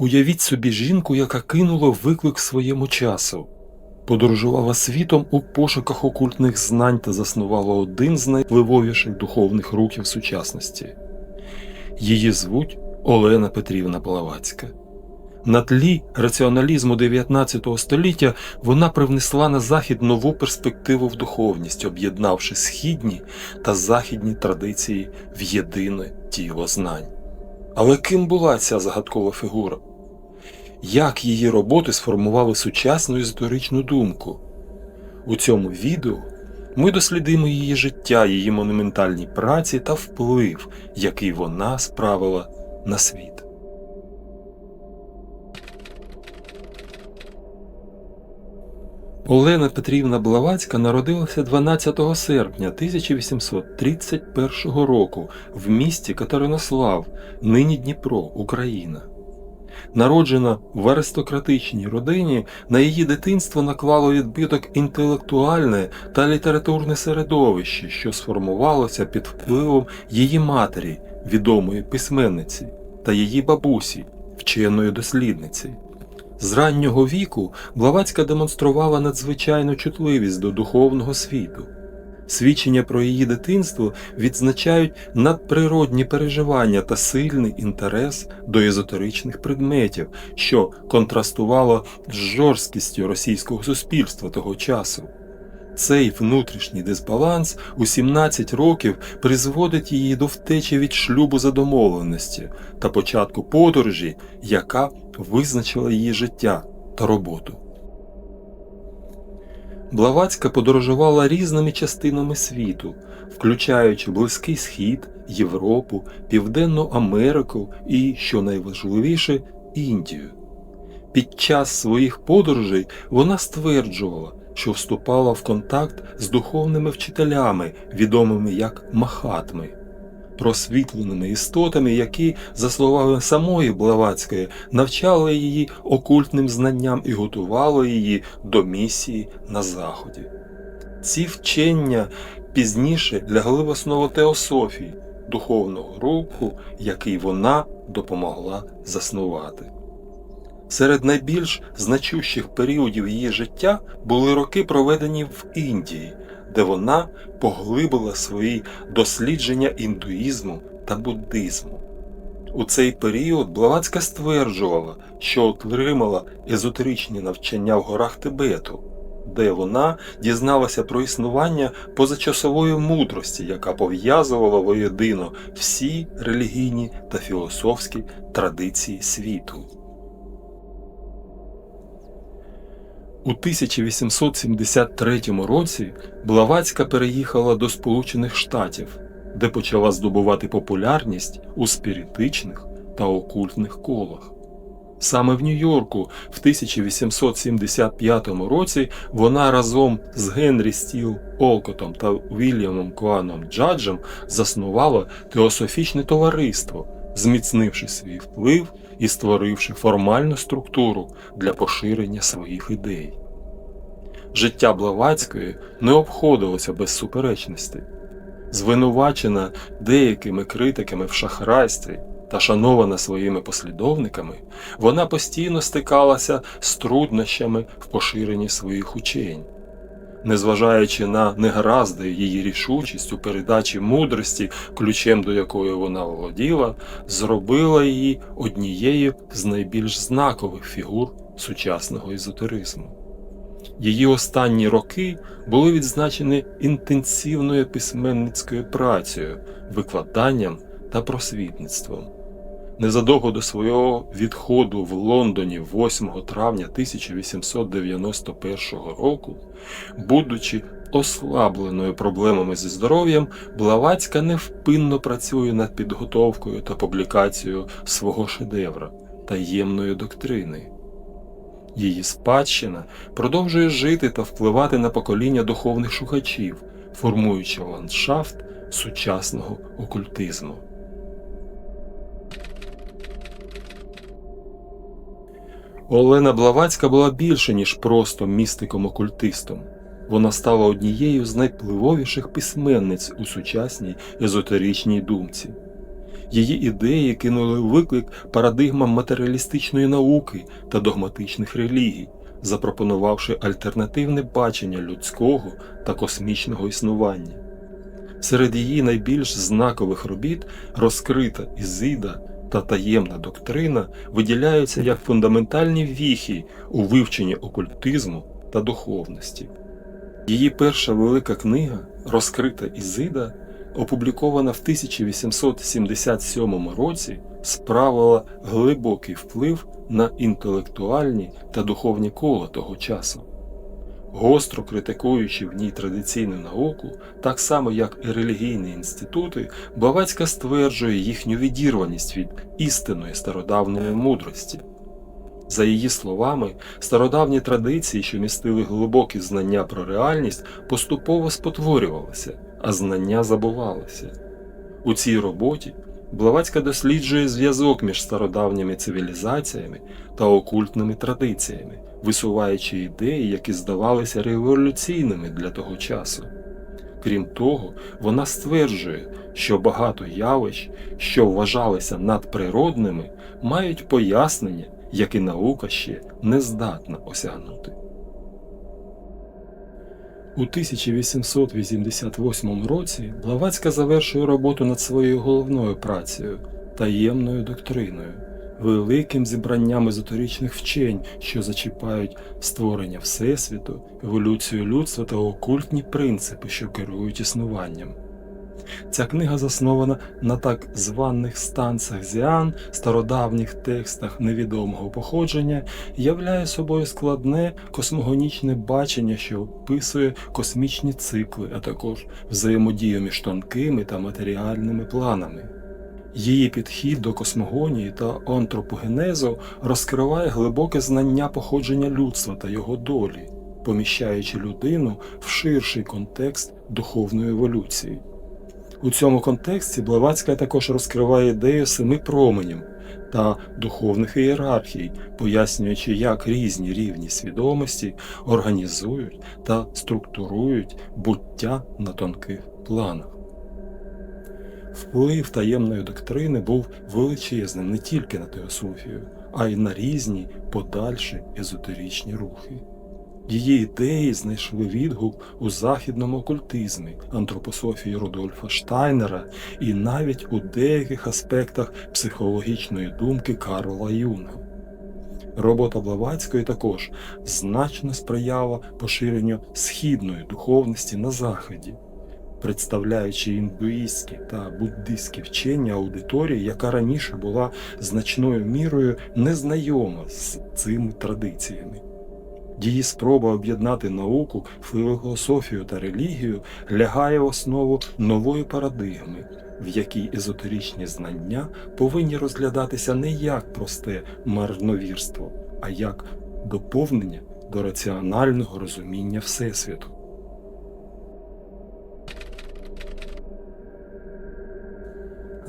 Уявіть собі жінку, яка кинула виклик своєму часу, подорожувала світом у пошуках окультних знань та заснувала один з найвпливовіших духовних рухів сучасності. Її звуть Олена Петрівна Блаватська. На тлі раціоналізму 19 століття вона привнесла на захід нову перспективу в духовність, об'єднавши східні та західні традиції в єдине тіло знань. Але ким була ця загадкова фігура? Як її роботи сформували сучасну історичну думку? У цьому відео ми дослідимо її життя, її монументальні праці та вплив, який вона справила на світ. Олена Петрівна Блаватська народилася 12 серпня 1831 року в місті Катеринослав, нині Дніпро, Україна. Народжена в аристократичній родині, на її дитинство наклало відбиток інтелектуальне та літературне середовище, що сформувалося під впливом її матері, відомої письменниці, та її бабусі, вченої дослідниці. З раннього віку Блаватська демонструвала надзвичайну чутливість до духовного світу. Свідчення про її дитинство відзначають надприродні переживання та сильний інтерес до езотеричних предметів, що контрастувало з жорсткістю російського суспільства того часу. Цей внутрішній дисбаланс у 17 років призводить її до втечі від шлюбу за домовленості та початку подорожі, яка визначила її життя та роботу. Блаватська подорожувала різними частинами світу, включаючи Близький Схід, Європу, Південну Америку і, що найважливіше, Індію. Під час своїх подорожей вона стверджувала, що вступала в контакт з духовними вчителями, відомими як Махатми, просвітленими істотами, які, за словами самої Блаватської, навчали її окультним знанням і готували її до місії на Заході. Ці вчення пізніше лягли в основу теософії, духовного руху, який вона допомогла заснувати. Серед найбільш значущих періодів її життя були роки, проведені в Індії, де вона поглибила свої дослідження індуїзму та буддизму. У цей період Блаватська стверджувала, що отримала езотеричні навчання в горах Тибету, де вона дізналася про існування позачасової мудрості, яка пов'язувала воєдино всі релігійні та філософські традиції світу. У 1873 році Блаватська переїхала до Сполучених Штатів, де почала здобувати популярність у спіритичних та окультних колах. Саме в Нью-Йорку в 1875 році вона разом з Генрі Стіл Олкотом та Вільямом Коаном Джаджем заснувала теософічне товариство, зміцнивши свій вплив і створивши формальну структуру для поширення своїх ідей. Життя Блаватської не обходилося без суперечностей. Звинувачена деякими критиками в шахрайстві та шанована своїми послідовниками, вона постійно стикалася з труднощами в поширенні своїх учень. Незважаючи на негаразди її рішучість у передачі мудрості, ключем до якої вона володіла, зробила її однією з найбільш знакових фігур сучасного езотеризму. Її останні роки були відзначені інтенсивною письменницькою працею, викладанням та просвітництвом. Незадовго до свого відходу в Лондоні 8 травня 1891 року, будучи ослабленою проблемами зі здоров'ям, Блаватська невпинно працює над підготовкою та публікацією свого шедевра таємної доктрини. Її спадщина продовжує жити та впливати на покоління духовних шукачів, формуючи ландшафт сучасного окультизму. Олена Блаватська була більше, ніж просто містиком-окультистом. Вона стала однією з найпливовіших письменниць у сучасній езотеричній думці. Її ідеї кинули виклик парадигмам матеріалістичної науки та догматичних релігій, запропонувавши альтернативне бачення людського та космічного існування. Серед її найбільш знакових робіт розкрита Ізида та таємна доктрина виділяються як фундаментальні віхи у вивченні окультизму та духовності. Її перша велика книга Розкрита Ізида, опублікована в 1877 році, справила глибокий вплив на інтелектуальні та духовні кола того часу. Гостро критикуючи в ній традиційну науку, так само як і релігійні інститути, Блаватська стверджує їхню відірваність від істинної стародавньої мудрості. За її словами, стародавні традиції, що містили глибокі знання про реальність, поступово спотворювалися, а знання забувалися. У цій роботі Блаватська досліджує зв'язок між стародавніми цивілізаціями та окультними традиціями, висуваючи ідеї, які здавалися революційними для того часу. Крім того, вона стверджує, що багато явищ, що вважалися надприродними, мають пояснення, яке наука ще не здатна осягнути. У 1888 році Блаватська завершує роботу над своєю головною працею таємною доктриною, великим зібранням езотеричних вчень, що зачіпають створення Всесвіту, еволюцію людства та окультні принципи, що керують існуванням. Ця книга заснована на так званих станцях зіан, стародавніх текстах невідомого походження, являє собою складне космогонічне бачення, що описує космічні цикли, а також взаємодію між тонкими та матеріальними планами. Її підхід до космогонії та антропогенезу розкриває глибоке знання походження людства та його долі, поміщаючи людину в ширший контекст духовної еволюції. У цьому контексті Блаватська також розкриває ідею семи променів та духовних ієрархій, пояснюючи, як різні рівні свідомості організують та структурують буття на тонких планах. Вплив таємної доктрини був величезним не тільки на теософію, а й на різні подальші езотеричні рухи. Її ідеї знайшли відгук у західному окультизмі, антропософії Рудольфа Штайнера і навіть у деяких аспектах психологічної думки Карла Юнга. Робота Блаватської також значно сприяла поширенню східної духовності на Заході, представляючи індуїстські та буддистські вчення аудиторії, яка раніше була значною мірою незнайома з цими традиціями. Її спроба об'єднати науку, філософію та релігію лягає в основу нової парадигми, в якій езотеричні знання повинні розглядатися не як просте марновірство, а як доповнення до раціонального розуміння Всесвіту.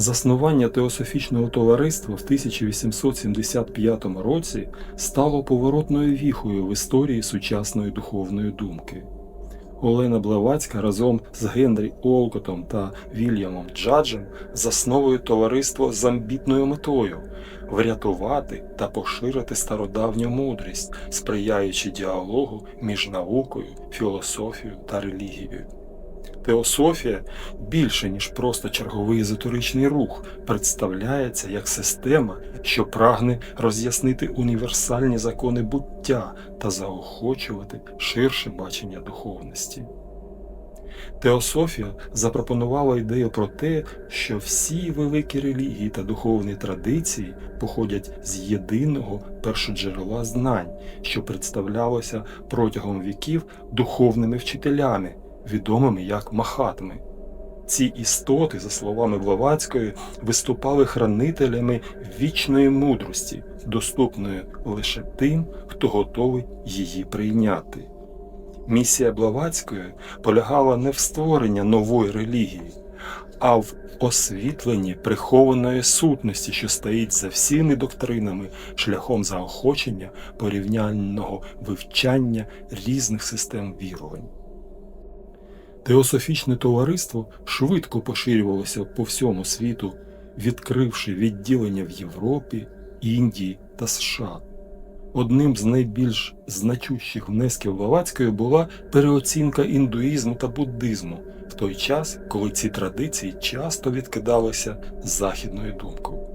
Заснування Теософічного товариства в 1875 році стало поворотною віхою в історії сучасної духовної думки. Олена Блаватська разом з Генрі Олкотом та Вільямом Джаджем засновує товариство з амбітною метою врятувати та поширити стародавню мудрість, сприяючи діалогу між наукою, філософією та релігією. Теософія більше, ніж просто черговий езотеричний рух, представляється як система, що прагне роз'яснити універсальні закони буття та заохочувати ширше бачення духовності. Теософія запропонувала ідею про те, що всі великі релігії та духовні традиції походять з єдиного першоджерела знань, що представлялося протягом віків духовними вчителями відомими як Махатми. Ці істоти, за словами Блаватської, виступали хранителями вічної мудрості, доступної лише тим, хто готовий її прийняти. Місія Блаватської полягала не в створенні нової релігії, а в освітленні прихованої сутності, що стоїть за всіми доктринами, шляхом заохочення порівняльного вивчання різних систем вірувань. Теософічне товариство швидко поширювалося по всьому світу, відкривши відділення в Європі, Індії та США. Одним з найбільш значущих внесків Блаватської була переоцінка індуїзму та буддизму в той час, коли ці традиції часто відкидалися західною думкою.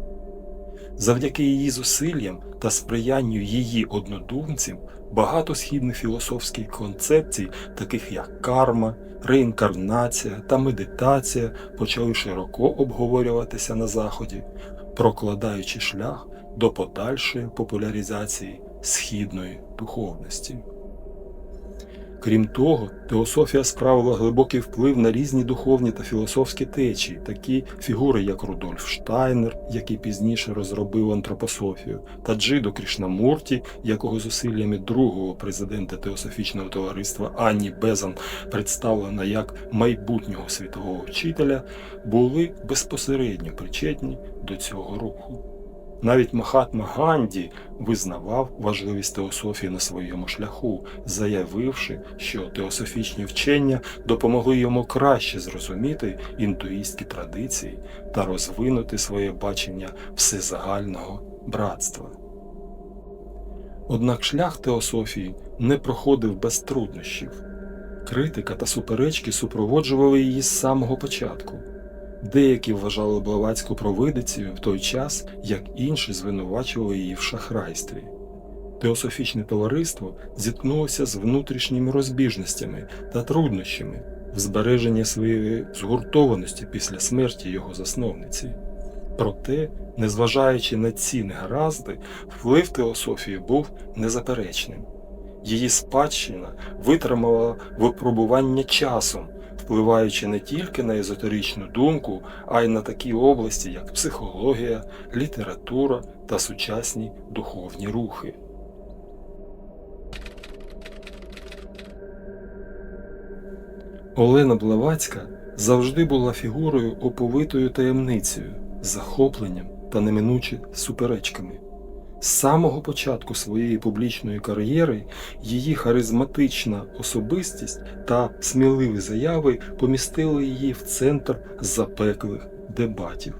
Завдяки її зусиллям та сприянню її однодумців багато східних філософських концепцій, таких як карма, реінкарнація та медитація, почали широко обговорюватися на Заході, прокладаючи шлях до подальшої популяризації східної духовності. Крім того, теософія справила глибокий вплив на різні духовні та філософські течії, такі фігури, як Рудольф Штайнер, який пізніше розробив антропософію, та Джидо Крішнамурті, якого зусиллями другого президента Теософічного товариства Анні Безан представлена як майбутнього світового вчителя, були безпосередньо причетні до цього руху. Навіть Махатма Ганді визнавав важливість теософії на своєму шляху, заявивши, що теософічні вчення допомогли йому краще зрозуміти індуїстські традиції та розвинути своє бачення всезагального братства. Однак шлях теософії не проходив без труднощів. Критика та суперечки супроводжували її з самого початку. Деякі вважали Блаватську провидицею в той час, як інші звинувачували її в шахрайстві. Теософічне товариство зіткнулося з внутрішніми розбіжностями та труднощами в збереженні своєї згуртованості після смерті його засновниці. Проте, незважаючи на ці негаразди, вплив теософії був незаперечним. Її спадщина витримала випробування часом впливаючи не тільки на езотеричну думку, а й на такі області, як психологія, література та сучасні духовні рухи. Олена Блаватська завжди була фігурою оповитою таємницею, захопленням та неминуче суперечками. З самого початку своєї публічної кар'єри її харизматична особистість та сміливі заяви помістили її в центр запеклих дебатів.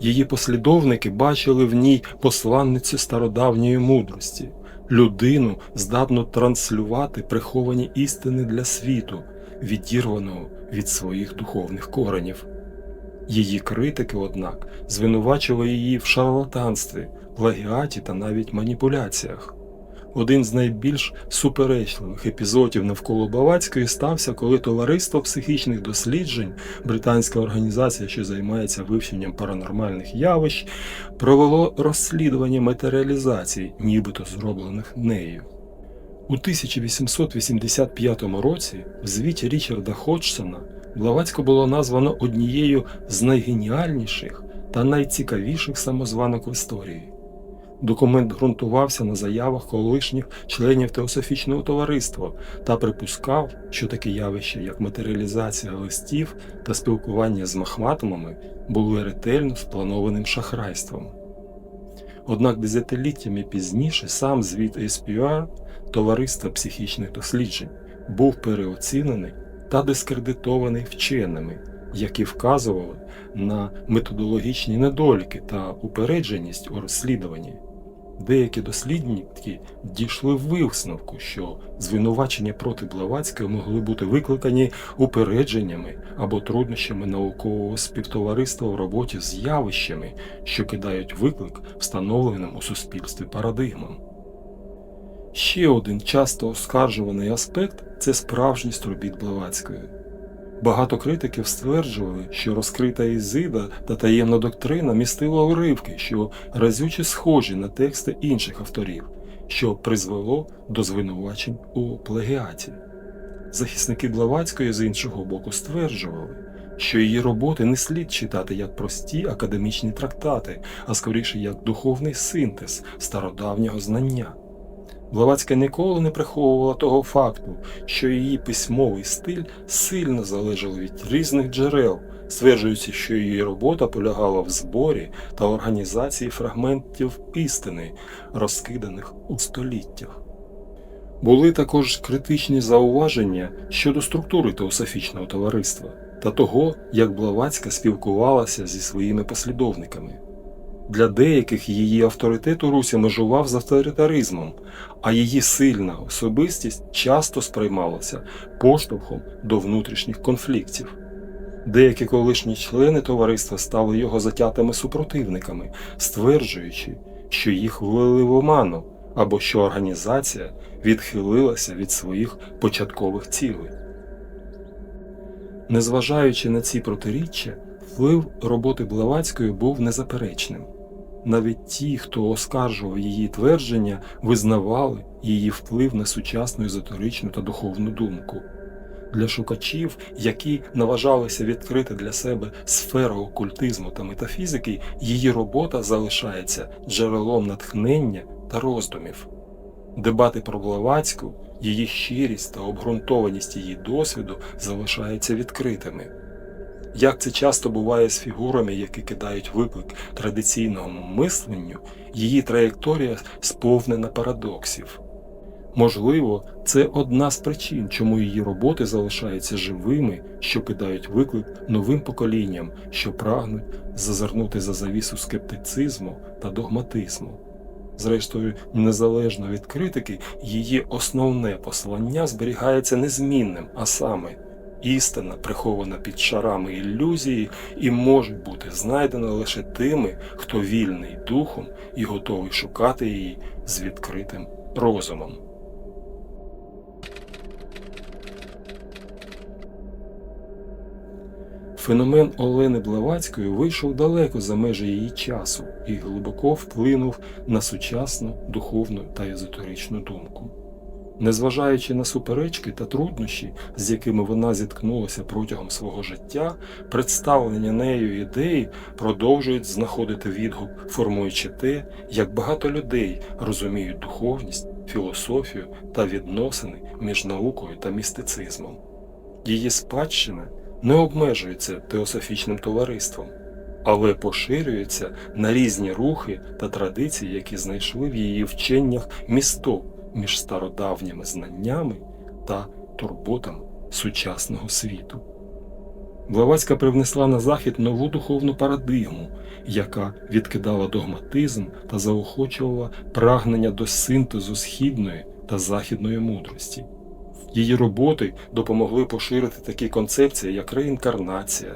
Її послідовники бачили в ній посланницю стародавньої мудрості, людину, здатну транслювати приховані істини для світу, відірваного від своїх духовних коренів. Її критики, однак, звинувачували її в шарлатанстві плагіаті та навіть маніпуляціях. Один з найбільш суперечливих епізодів навколо Блаватської стався, коли товариство психічних досліджень, британська організація, що займається вивченням паранормальних явищ, провело розслідування матеріалізації, нібито зроблених нею. У 1885 році в звіті Річарда Ходжсона Блаватську було названо однією з найгеніальніших та найцікавіших самозванок в історії. Документ ґрунтувався на заявах колишніх членів теософічного товариства та припускав, що таке явище, як матеріалізація листів та спілкування з махматумами, були ретельно спланованим шахрайством. Однак десятиліттями пізніше сам звіт SPR Товариства психічних досліджень був переоцінений та дискредитований вченими, які вказували на методологічні недоліки та упередженість у розслідуванні. Деякі дослідники дійшли висновку, що звинувачення проти Блаватської могли бути викликані упередженнями або труднощами наукового співтовариства в роботі з явищами, що кидають виклик встановленим у суспільстві парадигмам. Ще один часто оскаржуваний аспект це справжність робіт Блаватської. Багато критиків стверджували, що розкрита Ізида та таємна доктрина містила уривки, що разюче схожі на тексти інших авторів, що призвело до звинувачень у плагіаті. Захисники Блаватської з іншого боку стверджували, що її роботи не слід читати як прості академічні трактати, а скоріше як духовний синтез стародавнього знання. Блаватська ніколи не приховувала того факту, що її письмовий стиль сильно залежав від різних джерел, стверджуючи, що її робота полягала в зборі та організації фрагментів істини, розкиданих у століттях. Були також критичні зауваження щодо структури теософічного товариства та того, як Блаватська спілкувалася зі своїми послідовниками. Для деяких її авторитет у Русі межував з авторитаризмом, а її сильна особистість часто сприймалася поштовхом до внутрішніх конфліктів. Деякі колишні члени товариства стали його затятими супротивниками, стверджуючи, що їх ввели в оману або що організація відхилилася від своїх початкових цілей. Незважаючи на ці протиріччя, вплив роботи Блаватської був незаперечним. Навіть ті, хто оскаржував її твердження, визнавали її вплив на сучасну езотеричну та духовну думку. Для шукачів, які наважалися відкрити для себе сферу окультизму та метафізики, її робота залишається джерелом натхнення та роздумів. Дебати про Блаватську, її щирість та обґрунтованість її досвіду залишаються відкритими. Як це часто буває з фігурами, які кидають виклик традиційному мисленню, її траєкторія сповнена парадоксів. Можливо, це одна з причин, чому її роботи залишаються живими, що кидають виклик новим поколінням, що прагнуть зазирнути за завісу скептицизму та догматизму. Зрештою, незалежно від критики, її основне послання зберігається незмінним, а саме істина, прихована під шарами ілюзії, і може бути знайдена лише тими, хто вільний духом і готовий шукати її з відкритим розумом. Феномен Олени Блаватської вийшов далеко за межі її часу і глибоко вплинув на сучасну духовну та езотеричну думку. Незважаючи на суперечки та труднощі, з якими вона зіткнулася протягом свого життя, представлення нею ідеї продовжують знаходити відгук, формуючи те, як багато людей розуміють духовність, філософію та відносини між наукою та містицизмом. Її спадщина не обмежується теософічним товариством, але поширюється на різні рухи та традиції, які знайшли в її вченнях місто між стародавніми знаннями та турботами сучасного світу. Блаватська привнесла на захід нову духовну парадигму, яка відкидала догматизм та заохочувала прагнення до синтезу східної та західної мудрості. Її роботи допомогли поширити такі концепції, як реінкарнація,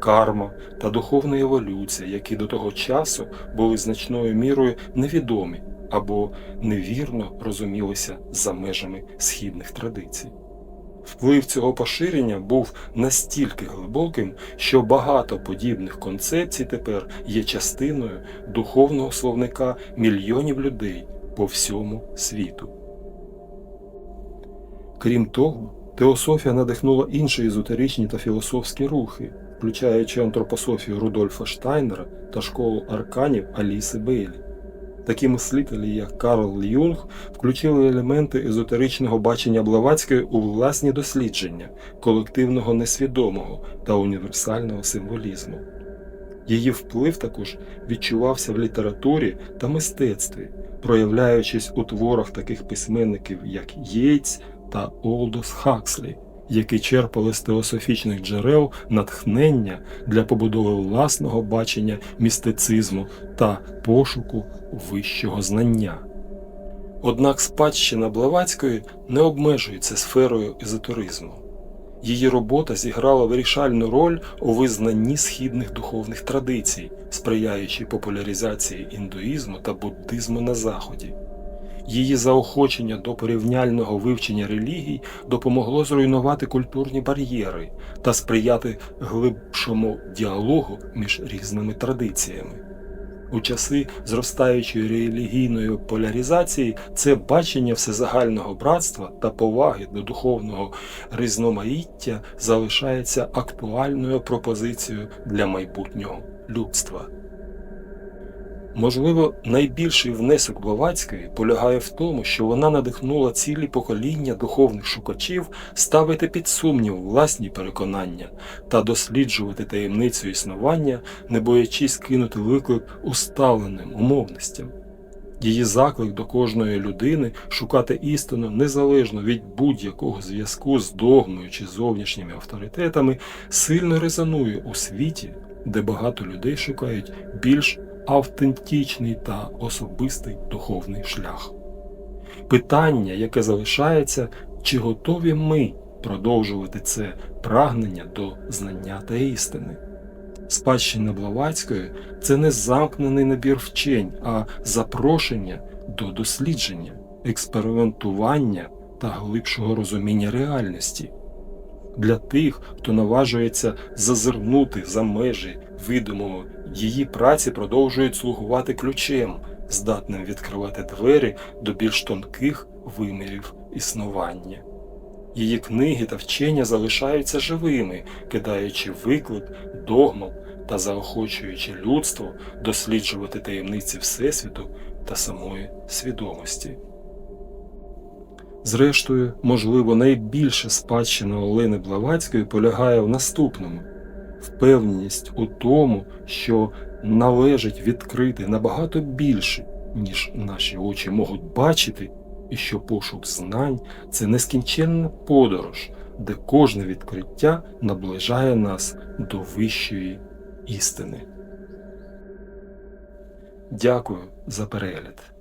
карма та духовна еволюція, які до того часу були значною мірою невідомі або невірно розумілися за межами східних традицій. Вплив цього поширення був настільки глибоким, що багато подібних концепцій тепер є частиною духовного словника мільйонів людей по всьому світу. Крім того, теософія надихнула інші езотеричні та філософські рухи, включаючи антропософію Рудольфа Штайнера та школу арканів Аліси Бейлі. Такі мислителі, як Карл Юнг, включили елементи езотеричного бачення Блаватської у власні дослідження колективного несвідомого та універсального символізму. Її вплив також відчувався в літературі та мистецтві, проявляючись у творах таких письменників, як Єйц та Олдос Хакслі, які черпали з теософічних джерел натхнення для побудови власного бачення містицизму та пошуку вищого знання. Однак спадщина Блаватської не обмежується сферою езотеризму. Її робота зіграла вирішальну роль у визнанні східних духовних традицій, сприяючи популяризації індуїзму та буддизму на Заході. Її заохочення до порівняльного вивчення релігій допомогло зруйнувати культурні бар'єри та сприяти глибшому діалогу між різними традиціями. У часи зростаючої релігійної поляризації це бачення всезагального братства та поваги до духовного різноманіття залишається актуальною пропозицією для майбутнього людства. Можливо, найбільший внесок Блаватської полягає в тому, що вона надихнула цілі покоління духовних шукачів ставити під сумнів власні переконання та досліджувати таємницю існування, не боячись кинути виклик усталеним умовностям. Її заклик до кожної людини шукати істину незалежно від будь-якого зв'язку з догмою чи зовнішніми авторитетами сильно резонує у світі, де багато людей шукають більш автентичний та особистий духовний шлях. Питання, яке залишається, чи готові ми продовжувати це прагнення до знання та істини? Спадщина Блаватської це не замкнений набір вчень, а запрошення до дослідження, експериментування та глибшого розуміння реальності. Для тих, хто наважується зазирнути за межі видимого, її праці продовжують слугувати ключем, здатним відкривати двері до більш тонких вимірів існування. Її книги та вчення залишаються живими, кидаючи виклик догмам та заохочуючи людство досліджувати таємниці Всесвіту та самої свідомості. Зрештою, можливо, найбільша спадщина Олени Блаватської полягає в наступному впевненість у тому, що належить відкрити набагато більше, ніж наші очі можуть бачити, і що пошук знань це нескінченна подорож, де кожне відкриття наближає нас до вищої істини. Дякую за перегляд.